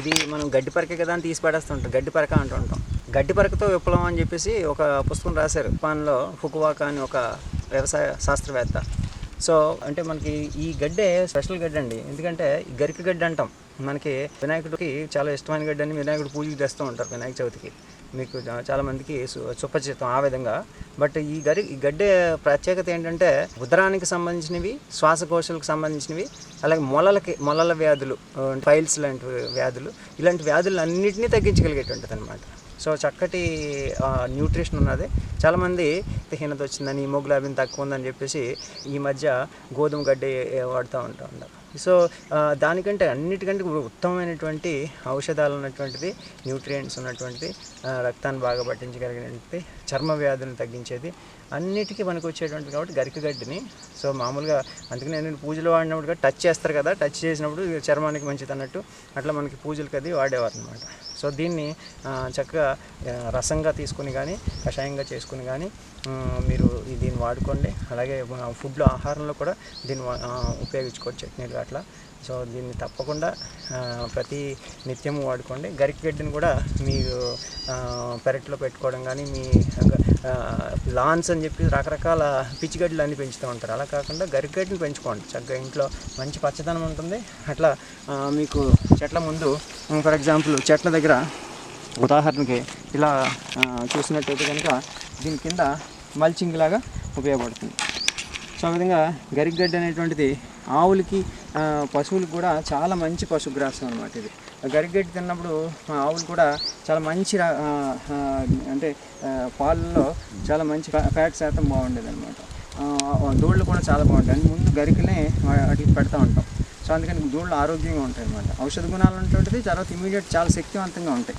ఇది మనం గడ్డి పరకే కదా అని తీసి పడేస్తుంటాం గడ్డి పరక అంటూ గడ్డి పరకతో విప్లవం అని చెప్పేసి ఒక పుస్తకం రాశారు. జపాన్లో ఫుకువాకా అని ఒక వ్యవసాయ శాస్త్రవేత్త. సో అంటే మనకి ఈ గడ్డే స్పెషల్ గడ్డ అండి ఎందుకంటే ఈ గరిక గడ్డ అంటాం. మనకి వినాయకుడికి చాలా ఇష్టమైన గడ్డ అని వినాయకుడు పూజలు తెస్తూ ఉంటారు వినాయక చవితికి. మీకు చాలామందికి సు- సుపరిచితం ఆ విధంగా. బట్ ఈ గరి ఈ గడ్డే ప్రత్యేకత ఏంటంటే ఉదరానికి సంబంధించినవి శ్వాసకోశాలకు సంబంధించినవి అలాగే మొలలకి మొలల వ్యాధులు ఫైల్స్ లాంటి వ్యాధులు ఇలాంటి వ్యాధులు అన్నింటినీ తగ్గించగలిగేటువంటిది అనమాట సో చక్కటి న్యూట్రిషన్ ఉన్నది. చాలామంది హీనత వచ్చిందని హిమోగ్లోబిన్ తక్కువ ఉందని చెప్పేసి ఈ మధ్య గోధుమ గడ్డి వాడుతూ ఉంటా ఉన్నారు. సో దానికంటే అన్నిటికంటే ఉత్తమమైనటువంటి ఔషధాలు ఉన్నటువంటిది న్యూట్రియంట్స్ ఉన్నటువంటిది రక్తాన్ని బాగా పట్టించగలిగినటువంటి చర్మ వ్యాధులను తగ్గించేది అన్నిటికీ మనకు వచ్చేటువంటి కాబట్టి గరికగడ్డిని సో మామూలుగా అందుకని నేను పూజలు వాడినప్పుడు కూడా టచ్ చేస్తారు కదా టచ్ చేసినప్పుడు చర్మానికి మంచిది అన్నట్టు అట్లా మనకి పూజలకి అది వాడేవారు అనమాట సో దీన్ని చక్కగా రసంగా తీసుకుని కానీ కషాయంగా చేసుకుని కానీ మీరు దీన్ని వాడుకోండి. అలాగే ఫుడ్లో ఆహారంలో కూడా దీన్ని ఉపయోగించుకోవచ్చు చట్నీలు అట్లా. సో దీన్ని తప్పకుండా ప్రతి నిత్యము వాడుకోండి. గరికగడ్డిని కూడా మీరు పెరట్లో పెట్టుకోవడం కానీ మీ లాన్స్ అని చెప్పి రకరకాల పిచ్చి గడ్డలు పెంచుతూ ఉంటారు. అలా కాకుండా గరికగడ్డిని పెంచుకోండి. చక్కగా ఇంట్లో మంచి పచ్చదనం ఉంటుంది. అట్లా మీకు చెట్ల ముందు ఫర్ ఎగ్జాంపుల్ చెట్ల దగ్గర ఉదాహరణకి ఇలా చూసినట్టయితే కనుక దీని కింద మల్చింగ్ లాగా ఉపయోగపడుతుంది. సో ఆ విధంగా గరిగడ్డి అనేటువంటిది ఆవులకి పశువులకు కూడా చాలా మంచి పశుగ్రాసం అనమాట ఇది. గరిగడ్డి తిన్నప్పుడు ఆవులు కూడా చాలా మంచి అంటే పాలల్లో పాలలో చాలా మంచి ఫ్యా- ఫ్యాట్ శాతం బాగుండేది అనమాట దూళ్ళు కూడా చాలా బాగుంటాయి. ముందు గరికనే వాటికి పెడతా ఉంటాం. సో అందుకని దూళ్ళు ఆరోగ్యంగా ఉంటాయి అన్నమాట ఔషధ గుణాలు ఉంటుంటుంది తర్వాత ఇమీడియట్ చాలా శక్తివంతంగా ఉంటాయి.